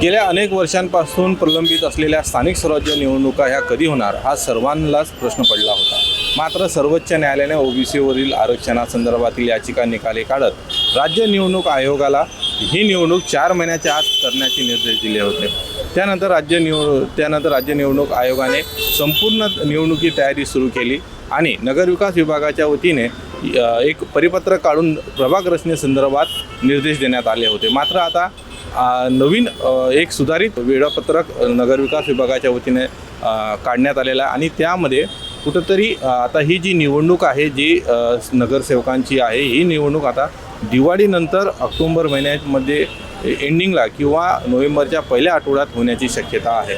गेल्या अनेक वर्षांपासून प्रलंबित असलेल्या स्थानिक स्वराज्य निवडणुका ह्या कधी होणार हा सर्वांनाच प्रश्न पडला होता. मात्र सर्वोच्च न्यायालयाने ओबीसीवरील आरक्षणासंदर्भातील याचिका निकाली काढत राज्य निवडणूक आयोगाला ही निवडणूक चार महिन्याच्या आत करण्याचे निर्देश दिले होते. त्यानंतर राज्य निवड त्यानंतर राज्य निवडणूक आयोगाने संपूर्ण निवडणुकी तयारी सुरू केली आणि नगरविकास विभागाच्या वतीने एक परिपत्रक काढून प्रभाग रचनेसंदर्भात निर्देश देण्यात आले होते. मात्र आता नवीन एक सुधारित वेळापत्रक नगरविकास विभागाच्या वतीने काढण्यात आलेलं आहे. आणि त्यामध्ये कुठंतरी आता ही जी निवडणूक आहे जी नगरसेवकांची आहे ही निवडणूक आता दिवाळीनंतर ऑक्टोंबर महिन्यामध्ये एंडिंगला किंवा नोव्हेंबरच्या पहिल्या आठवड्यात होण्याची शक्यता आहे.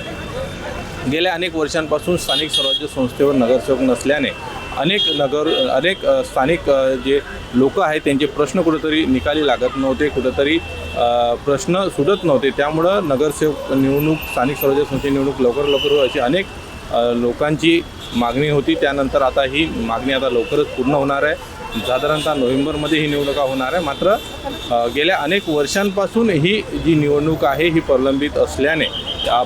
गेल्या अनेक वर्षांपासून स्थानिक स्वराज्य संस्थेवर नगरसेवक नसल्याने अनेक नगर अनेक स्थानिक जे लोक आहेत त्यांचे प्रश्न कुठंतरी निकाली लागत नव्हते कुठंतरी प्रश्न सुटत नव्हते. त्यामुळं नगरसेवक निवडणूक स्थानिक स्वराज्य संस्थेची निवडणूक लवकर लवकर अशी अनेक लोकांची मागणी होती. त्यानंतर आता ही मागणी आता लवकरच पूर्ण होणार आहे. साधारणतः नोव्हेंबरमध्ये ही निवडणुका होणार आहे. मात्र गेल्या अनेक वर्षांपासून ही जी निवडणूक आहे ही प्रलंबित असल्याने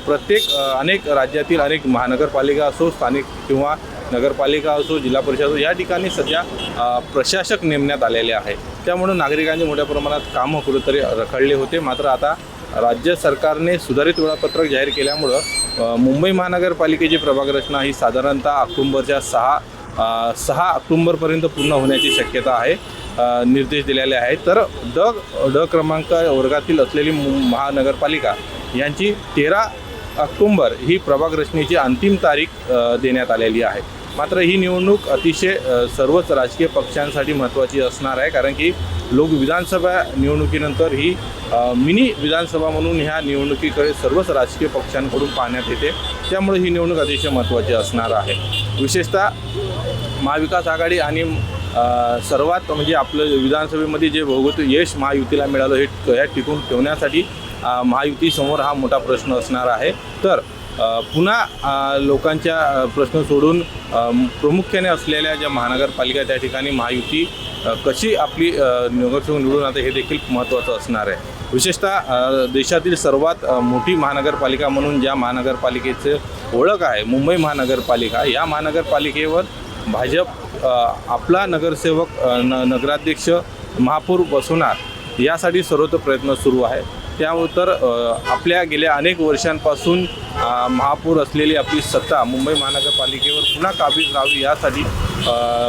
प्रत्येक अनेक राज्यातील अनेक महानगरपालिका असो स्थानिक किंवा नगरपालिका असो जिल्हा परिषद असो या ठिकाणी सध्या प्रशासक नेमण्यात आलेले आहे. त्यामुळे नागरिकांचे मोठ्या प्रमाणात कामं कुठेतरी रखडले होते. मात्र आता राज्य सरकारने सुधारित वेळापत्रक जाहीर केल्यामुळं मुंबई महानगरपालिकेची प्रभाग रचना ही साधारणतः ऑक्टोंबरच्या सहा सहा ऑक्टोंबरपर्यंत पूर्ण होण्याची शक्यता आहे निर्देश दिलेले आहेत. तर ड ड क्रमांक वर्गातील असलेली मु- महानगरपालिका यांची तेरा ऑक्टोंबर ही प्रभाग रचनेची अंतिम तारीख देण्यात आलेली आहे. मात्र ही निवडणूक अतिशय सर्वच राजकीय पक्षांसाठी महत्त्वाची असणार आहे. कारण की लोक विधानसभा निवडणुकीनंतर ही मिनी विधानसभा म्हणून ह्या निवडणुकीकडे सर्वच राजकीय पक्षांकडून पाहण्यात येते. त्यामुळे ही निवडणूक अतिशय महत्त्वाची असणार आहे. विशेषतः महाविकास आघाडी आणि सर्वात म्हणजे आपलं विधानसभेमध्ये जे भौगोलिक यश महायुतीला मिळालं हे ह्या टिकून ठेवण्यासाठी महायुतीसमोर हा मोठा प्रश्न असणार आहे. तर पुन्हा लोकांच्या प्रश्न सोडून प्रामुख्याने असलेल्या ज्या महानगरपालिका त्या ठिकाणी महायुती कशी आपली नगरसेवक निवडून आता हे देखील महत्त्वाचं असणार आहे. विशेषतः देशातील सर्वात मोठी महानगरपालिका म्हणून ज्या महानगरपालिकेचं ओळख आहे मुंबई महानगरपालिका या महानगरपालिकेवर भाजप आपला नगरसेवक न नगराध्यक्ष महापौर बसवणार यासाठी सर्वत्र प्रयत्न सुरू आहे त्यामुळे तर आपल्या गेल्या अनेक वर्षांपासून महापौर असलेली आपली सत्ता मुंबई महानगरपालिकेवर पुन्हा काबीज राहावी यासाठी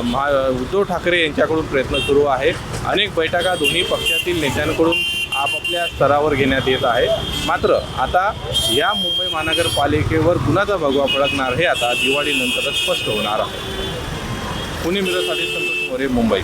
महा उद्धव ठाकरे यांच्याकडून प्रयत्न सुरू आहे अनेक बैठका दोन्ही पक्षातील नेत्यांकडून आपापल्या स्तरावर घेण्यात येत आहे मात्र आता या मुंबई महानगरपालिकेवर कुणाचा भगवा फडकणार हे आता दिवाळीनंतरच स्पष्ट होणार आहे. पुणे मिरजसाठी संतोष मोरे मुंबई.